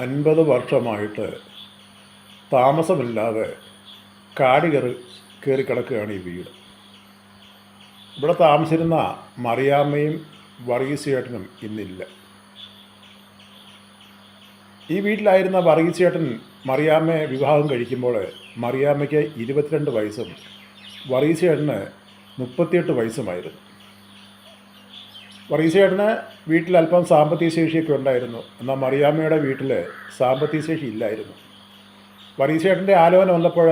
അൻപത് വർഷമായിട്ട് താമസമില്ലാതെ കാടി കയറി കയറി കിടക്കുകയാണ് ഈ വീട്. ഇവിടെ താമസിക്കുന്ന മറിയാമ്മയും വർഗീസേട്ടനും ഇന്നില്ല. ഈ വീട്ടിലായിരുന്ന വർഗീസേട്ടൻ മറിയാമ്മയെ വിവാഹം കഴിക്കുമ്പോൾ മറിയാമ്മയ്ക്ക് ഇരുപത്തിരണ്ട് വയസ്സും വർഗീസേട്ടന് മുപ്പത്തിയെട്ട് വയസ്സുമായിരുന്നു. വർഗീസേട്ടന് വീട്ടിൽ അല്പം സാമ്പത്തിക ശേഷിയൊക്കെ ഉണ്ടായിരുന്നു. എന്നാൽ മറിയാമ്മയുടെ വീട്ടിൽ സാമ്പത്തിക ശേഷി ഇല്ലായിരുന്നു. വർഗീസേട്ടന്റെ ആലോചന വന്നപ്പോൾ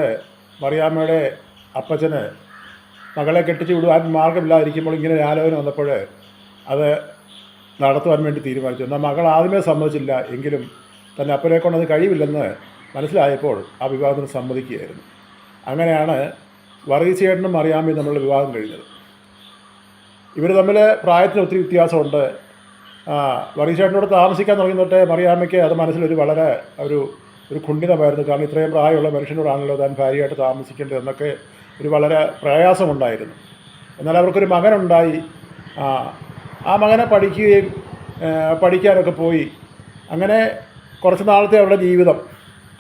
മറിയാമ്മയുടെ അപ്പച്ചന് മകളെ കെട്ടിച്ച് വിടുവാൻ മാർഗമില്ലാതിരിക്കുമ്പോൾ ഇങ്ങനെ ഒരു ആലോചന വന്നപ്പോൾ അത് നടത്തുവാൻ വേണ്ടി തീരുമാനിച്ചു. എന്നാൽ മകൾ ആദ്യമേ സമ്മതിച്ചില്ല എങ്കിലും തന്നെ അപ്പനെ കൊണ്ടത് കഴിയില്ലെന്ന് മനസ്സിലായപ്പോൾ ആ വിവാഹത്തിന് സമ്മതിക്കുകയായിരുന്നു. അങ്ങനെയാണ് വർഗീസേട്ടനും മറിയാമ്മയും നമ്മളുടെ വിവാഹം കഴിഞ്ഞത്. ഇവർ തമ്മിൽ പ്രായത്തിന് ഒത്തിരി വ്യത്യാസമുണ്ട്. വർഗീസേട്ടനോട് താമസിക്കാൻ തുടങ്ങി തൊട്ടേ മറിയാമ്മയ്ക്ക് അത് മനസ്സിലൊരു വളരെ ഒരു ഒരു ഖുണ്ഡിതമായിരുന്നു കാരണം ഇത്രയും പ്രായമുള്ള മനുഷ്യനോടാണല്ലോ താൻ ഭാര്യയായിട്ട് താമസിക്കേണ്ടത് എന്നൊക്കെ ഒരു വളരെ പ്രയാസമുണ്ടായിരുന്നു. എന്നാൽ അവർക്കൊരു മകനുണ്ടായി. ആ, മകനെ പഠിക്കുകയും പഠിക്കാനൊക്കെ പോയി. അങ്ങനെ കുറച്ച് നാളത്തെ അവരുടെ ജീവിതം.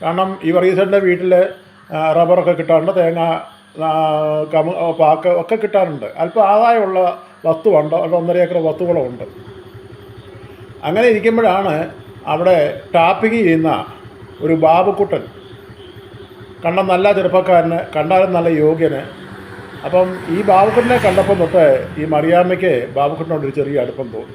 കാരണം ഈ വർഗീസേട്ടന്റെ വീട്ടിൽ റബ്ബറൊക്കെ കിട്ടാറുണ്ട്. തേങ്ങ കമ പാക്ക് ഒക്കെ കിട്ടാറുണ്ട്. അല്പം ആദായമുള്ള വസ്തുവുണ്ട്. അവിടെ ഒന്നര ഏക്കർ വസ്തുക്കളുണ്ട് അങ്ങനെ ഇരിക്കുമ്പോഴാണ് അവിടെ ടാപ്പിംഗ് ചെയ്യുന്ന ഒരു ബാബുക്കുട്ടൻ. കണ്ട നല്ല ചെറുപ്പക്കാരന് കണ്ടാലും നല്ല യോഗ്യന്. അപ്പം ഈ ബാബുക്കുട്ടനെ കണ്ടപ്പം തൊട്ട് ഈ മറിയാമ്മയ്ക്ക് ബാബുക്കുട്ടനോട് ഒരു ചെറിയ അടുപ്പം തോന്നി.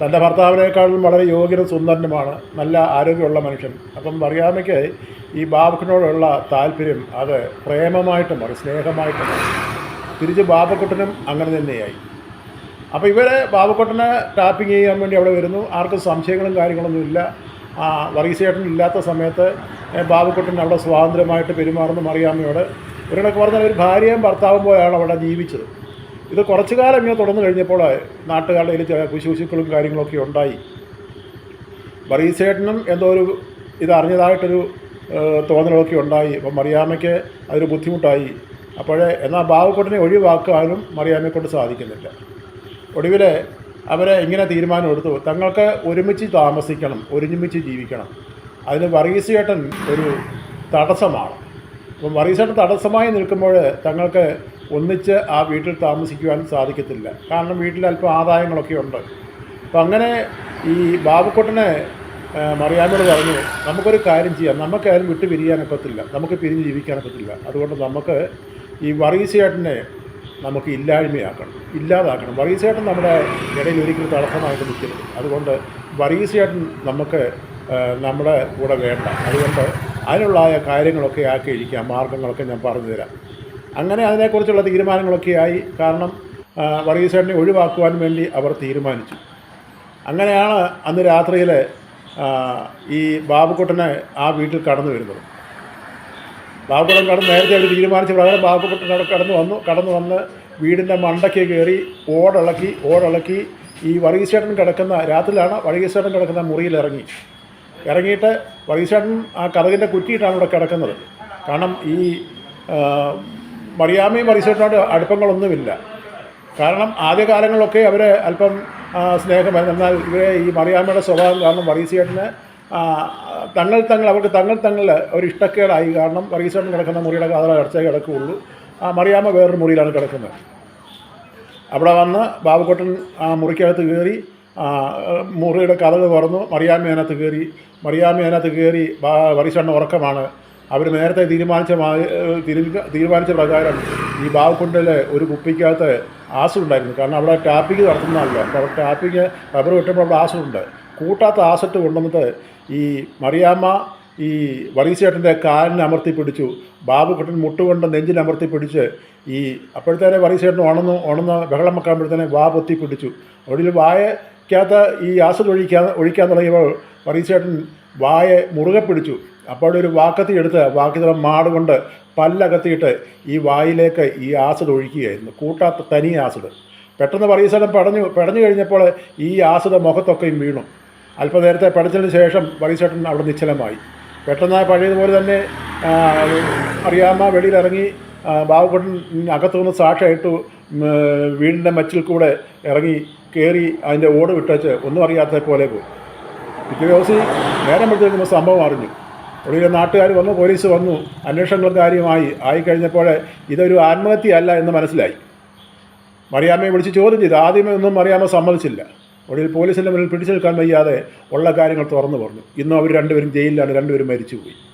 തന്റെ ഭർത്താവിനേക്കാളും വളരെ യോഗ്യനും സുന്ദരനുമാണ് നല്ല ആരോഗ്യമുള്ള മനുഷ്യൻ. അപ്പം മറിയാമയ്ക്ക് ഈ ബാബുക്കിനോടുള്ള താല്പര്യം അത് പ്രേമമായിട്ടും മാറി സ്നേഹമായിട്ട് മാറി തിരിച്ച് ബാബക്കുട്ടനും അങ്ങനെ തന്നെയായി. അപ്പോൾ ഇവരെ ബാബക്കുട്ടനെ ടാപ്പിംഗ് ചെയ്യാൻ വേണ്ടി അവിടെ വരുന്നു. ആർക്കും സംശയങ്ങളും കാര്യങ്ങളൊന്നും ഇല്ല. ആ വർഗീസേട്ടൻ ഇല്ലാത്ത സമയത്ത് ബാബുക്കുട്ടൻ അവിടെ സ്വാതന്ത്ര്യമായിട്ട് പെരുമാറുന്ന മറിയാമ്മയോട്. ഇവരോടൊക്കെ പറഞ്ഞാൽ ഒരു ഭാര്യയും ഭർത്താവും പോയാണ് അവിടെ ജീവിച്ചത്. ഇത് കുറച്ചു കാലം ഇങ്ങനെ തുടർന്ന് കഴിഞ്ഞപ്പോൾ നാട്ടുകാരുടെ കയ്യിൽ ചില കുശുശുക്കളും കാര്യങ്ങളൊക്കെ ഉണ്ടായി. മറീസേട്ടനും എന്തോ ഒരു ഇത് അറിഞ്ഞതായിട്ടൊരു ഏഹ്, തോന്നലൊക്കെ ഉണ്ടായി. അപ്പം മറിയാമ്മയ്ക്ക് അതൊരു ബുദ്ധിമുട്ടായി. അപ്പോഴേ എന്നാൽ ബാബുക്കുട്ടനെ ഒഴിവാക്കാനും മറിയാമ്മയെ കൊണ്ട് സാധിക്കുന്നില്ല. ഒടുവിൽ അവരെ ഇങ്ങനെ തീരുമാനമെടുത്തു തങ്ങൾക്ക് ഒരുമിച്ച് താമസിക്കണം ഒരുമിച്ച് ജീവിക്കണം. അതിന് വർഗീസേട്ടൻ ഒരു തടസ്സമാണ്. അപ്പം വർഗീസേട്ടൻ തടസ്സമായി നിൽക്കുമ്പോൾ തങ്ങൾക്ക് ഒന്നിച്ച് ആ വീട്ടിൽ താമസിക്കുവാൻ സാധിക്കത്തില്ല. കാരണം വീട്ടിൽ അല്പം ആദായങ്ങളൊക്കെ ഉണ്ട്. അപ്പം അങ്ങനെ ഈ ബാബുക്കുട്ടനെ മറിയാമോട് പറഞ്ഞു നമുക്കൊരു കാര്യം ചെയ്യാം. നമുക്കാരും വിട്ടു പിരിയാനൊക്കത്തില്ല നമുക്ക് പിരിഞ്ഞ് ജീവിക്കാനൊക്കത്തില്ല അതുകൊണ്ട് നമുക്ക് ഈ വറീസേട്ടനെ നമുക്ക് ഇല്ലായ്മയാക്കണം. ഇല്ലാതാക്കണം. വറീസേട്ടൻ നമ്മുടെ ഇടയിൽ ഒരിക്കലും തടസ്സമായിട്ട് നിൽക്കരുത്. അതുകൊണ്ട് വറീസേട്ടൻ നമുക്ക് നമ്മുടെ കൂടെ വേണ്ട. അതുകൊണ്ട് അതിനുള്ള കാര്യങ്ങളൊക്കെ ആക്കി ഇരിക്കാം മാർഗങ്ങളൊക്കെ ഞാൻ പറഞ്ഞു തരാം. അങ്ങനെ അതിനെക്കുറിച്ചുള്ള തീരുമാനങ്ങളൊക്കെ ആയി കാരണം വർഗീസേട്ടനെ ഒഴിവാക്കുവാൻ വേണ്ടി അവർ തീരുമാനിച്ചു. അങ്ങനെയാണ് അന്ന് രാത്രിയിൽ ഈ ബാബുക്കുട്ടനെ ആ വീട്ടിൽ കടന്നു വരുന്നത്. ബാബുക്കുട്ടൻ കടന്ന് നേരത്തെ അവർ തീരുമാനിച്ച പ്രകാരം ബാബുക്കുട്ടൻ കടന്നു വന്നു. കടന്നു വന്ന് വീടിന്റെ മണ്ടയ്ക്ക് കയറി ഓടിളക്കി ഓടിളക്കി ഈ വർഗീസേട്ടൻ കിടക്കുന്ന രാത്രിയിലാണ് വർഗീസേട്ടൻ കിടക്കുന്ന മുറിയിൽ ഇറങ്ങി. ഇറങ്ങിയിട്ട് വർഗീസേട്ടൻ ആ കഥകിന്റെ കുറ്റിയിട്ടാണ് ഇവിടെ കിടക്കുന്നത്. കാരണം ഈ ആ, മറിസേട്ടനോട് അടുപ്പങ്ങളൊന്നുമില്ല. കാരണം ആദ്യകാലങ്ങളിലൊക്കെ അവർ അല്പം സ്നേഹമായിരുന്നു എന്നാൽ ഇവരെ ഈ മറിയാമ്മയുടെ സ്വഭാവം കാരണം മറീസേട്ടന് തങ്ങൾ തങ്ങൾ അവർക്ക് തങ്ങൾ തങ്ങൾ ഒരു ഇഷ്ടക്കേടായി. കാരണം മറീസേട്ടൻ കിടക്കുന്ന മുറിയുടെ കാതല അടച്ചേ കിടക്കുകയുള്ളൂ. ആ മറിയാമ്മ വേറൊരു മുറിയിലാണ് കിടക്കുന്നത്. അവിടെ വന്ന് ബാബുക്കോട്ടൻ ആ മുറിക്കകത്ത് കയറി മുറിയുടെ കഥകൾ തുറന്നു. മറിയാമ്മ അതിനകത്ത് കയറി മറിയാമ്മ അതിനകത്ത് കയറി വറിച്ചണ്ണ ഉറക്കമാണ്. അവർ നേരത്തെ തീരുമാനിച്ച തീരുമാനിച്ച പ്രകാരം ഈ ബാബുക്കുണ്ടിൽ ഒരു കുപ്പിക്കകത്ത് ആസിഡ് ഉണ്ടായിരുന്നു കാരണം അവിടെ ടാപ്പിംഗ് നടത്തുന്നതല്ല അപ്പോൾ അവിടെ ടാപ്പിങ് റബ്ബർ കിട്ടുമ്പോൾ അവിടെ ആസിഡുണ്ട്. കൂട്ടാത്ത ആസിഡ് കൊണ്ടുവന്നിട്ട് ഈ മറിയാമ്മ ഈ വറീസേട്ടന്റെ കാലിനെ അമർത്തി പിടിച്ചു. ബാബുക്കുട്ടൻ മുട്ടുകൊണ്ട് നെഞ്ചിനമർത്തി പിടിച്ച് ഈ അപ്പോഴത്തേനെ വറീസേട്ടൻ ഉണന്ന് ഉണന്ന് ബഹളം വെക്കാമ്പോഴത്തേനെ വാ പൊത്തി പിടിച്ചു. ഒടുവിൽ വായക്കകത്ത് ഈ ആസിഡ് ഒഴിക്കാൻ ഒഴിക്കാൻ തുടങ്ങിയപ്പോൾ വറീസേട്ടൻ വായ മുറുകെ പിടിച്ചു. അപ്പോൾ ഒരു വാക്കത്തി എടുത്ത് വാക്കത്തിലെ മാട് കൊണ്ട് പല്ലകത്തിയിട്ട് ഈ വായിലേക്ക് ഈ ആസിഡ് ഒഴിക്കുകയായിരുന്നു. കൂട്ടാത്ത തനി ആസിഡ്. പെട്ടെന്ന് വറീസേട്ടൻ പടഞ്ഞു പടഞ്ഞു കഴിഞ്ഞപ്പോൾ ഈ ആസിഡ് മുഖത്തൊക്കെയും വീണു. അല്പനേരത്തെ പഠിച്ചതിന് ശേഷം വറീസേട്ടൻ അവിടെ നിശ്ചലമായി. പെട്ടെന്ന് പഴയതുപോലെ തന്നെ അറിയാമ്മ വെളിയിലിറങ്ങി ബാബുക്കുട്ടൻ അകത്തു നിന്ന് സാക്ഷിയായിട്ട് വീടിന്റെ മച്ചിൽ കൂടെ ഇറങ്ങി കയറി അതിന്റെ ഓട് വിട്ടേച്ച് ഒന്നും അറിയാത്ത പോലെ പോയി. പിറ്റേ ദിവസം നേരം എടുത്ത് സംഭവം അറിഞ്ഞു. ഒടുവിൽ നാട്ടുകാർ വന്നു പോലീസ് വന്നു അന്വേഷണങ്ങളും കാര്യമായി. ആയിക്കഴിഞ്ഞപ്പോൾ ഇതൊരു ആത്മഹത്യയല്ല എന്ന് മനസ്സിലായി. മറിയാമ്മയെ വിളിച്ച് ചോദ്യം ചെയ്തു. ആദ്യമേ ഒന്നും മറിയാമ്മ സമ്മതിച്ചില്ല. ഒടുവിൽ പോലീസിന്റെ മുന്നിൽ പിടിച്ചു നിൽക്കാൻ വയ്യാതെ ഉള്ള കാര്യങ്ങൾ തുറന്നു പറഞ്ഞു. ഇന്നും അവർ രണ്ടുപേരും ജയിലിലാണ് രണ്ടുപേരും മരിച്ചുപോയി.